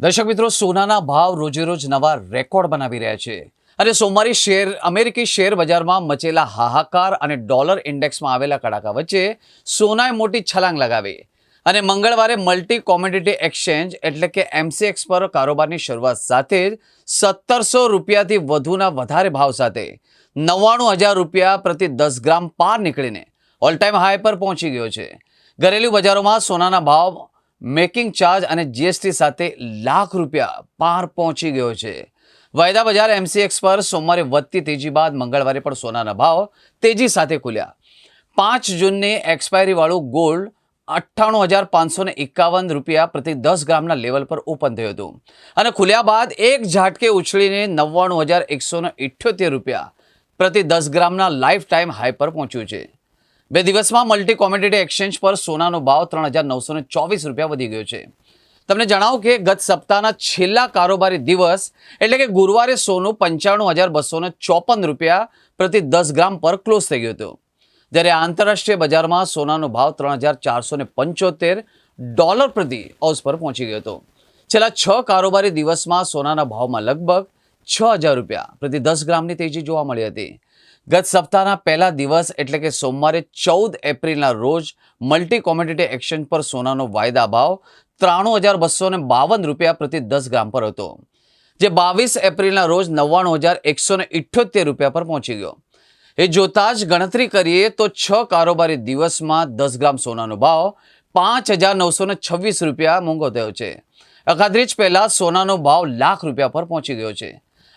દર્શક મિત્રો, સોનાના ભાવ રોજે રોજ નવા રેકોર્ડ બનાવી રહ્યા છે. અને સોમવારે શેર, અમેરિકી શેર બજારમાં મચેલા હાહાકાર અને ડોલર ઇન્ડેક્સમાં આવેલા કડાકા વચ્ચે સોનાએ મોટી છલાંગ લગાવી. અને મંગળવારે મલ્ટી કોમોડિટી એક્સચેન્જ એટલે કે એમસીએક્સ પર કારોબારની શરૂઆત સાથે જ સત્તરસો રૂપિયાથી વધુના વધારે ભાવ સાથે નવ્વાણું હજાર રૂપિયા પ્રતિ દસ ગ્રામ પાર નીકળીને ઓલ ટાઈમ હાઈ પર પહોંચી ગયો છે. ઘરેલું બજારોમાં સોનાના ભાવ મેકિંગ ચાર્જ અને જીએસટી સાથે લાખ રૂપિયા પાર પહોંચી ગયો છે. વાયદા બજાર એમસીએક્સ પર સોમવારે વધતી તેજી બાદ મંગળવારે પણ સોનાના ભાવ તેજી સાથે ખુલ્યા. પાંચ જૂનની એક્સપાયરીવાળું ગોલ્ડ અઠ્ઠાણું હજાર પાંચસો એકાવન રૂપિયા પ્રતિ દસ ગ્રામના લેવલ પર ઓપન થયું હતું. અને ખુલ્યા બાદ એક ઝાટકે ઉછળીને નવ્વાણું હજાર એકસો ઇઠ્યોતેર રૂપિયા પ્રતિ દસ ગ્રામના લાઈફ ટાઈમ હાઈ પર પહોંચ્યું છે. બે દિવસમાં મલ્ટી કોમોડિટી એક્સચેન્જ પર સોનાનો ભાવ ત્રણ હજાર નવસો ને ચોવીસ રૂપિયા વધી ગયો છે. તમને જણાવું કે ગત સપ્તાહના છેલ્લા કારોબારી દિવસ એટલે કે ગુરુવારે સોનું પંચાણું હજાર બસો ને ચોપન રૂપિયા પ્રતિ દસ ગ્રામ પર ક્લોઝ થઈ ગયો હતો. જ્યારે આંતરરાષ્ટ્રીય બજારમાં સોનાનો ભાવ ત્રણ હજાર ચારસો ને પંચોતેર ડોલર પ્રતિ ઓઝ પર પહોંચી ગયો હતો. છેલ્લા છ કારોબારી દિવસમાં સોનાના ભાવમાં લગભગ છ હજાર રૂપિયા. પ્રતિ દસ ગ્રામની તેજી જોવા મળી હતી. ગત સપ્તાહના પહેલા દિવસ એટલે કે સોમવારે ચૌદ એપ્રિલના રોજ મલ્ટી કોમોડિટી એક્સચેન્જ પર સોનાનો વાયદા ભાવ ત્રાણું હજાર બસો ને બાવન રૂપિયા પ્રતિ દસ ગ્રામ પર હતો, જે બાવીસ એપ્રિલના રોજ નવ્વાણું હજાર એકસો ને ઇઠ્યોતેર રૂપિયા પર પહોંચી ગયો. એ જોતાં જ ગણતરી કરીએ તો છ કારોબારી દિવસમાં દસ ગ્રામ સોનાનો ભાવ પાંચ હજાર નવસો ને છવ્વીસ રૂપિયા મોંઘો થયો છે. અખાત્રીજ પહેલાં સોનાનો ભાવ લાખ રૂપિયા પર પહોંચી ગયો છે.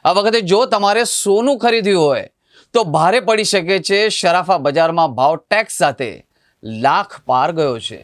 આ વખતે જો તમારે સોનું ખરીદ્યું હોય, તો ભારે પડી શકે છે શરાફા બજારમાં ભાવ ટેક્સ સાથે લાખ પાર ગયો છે.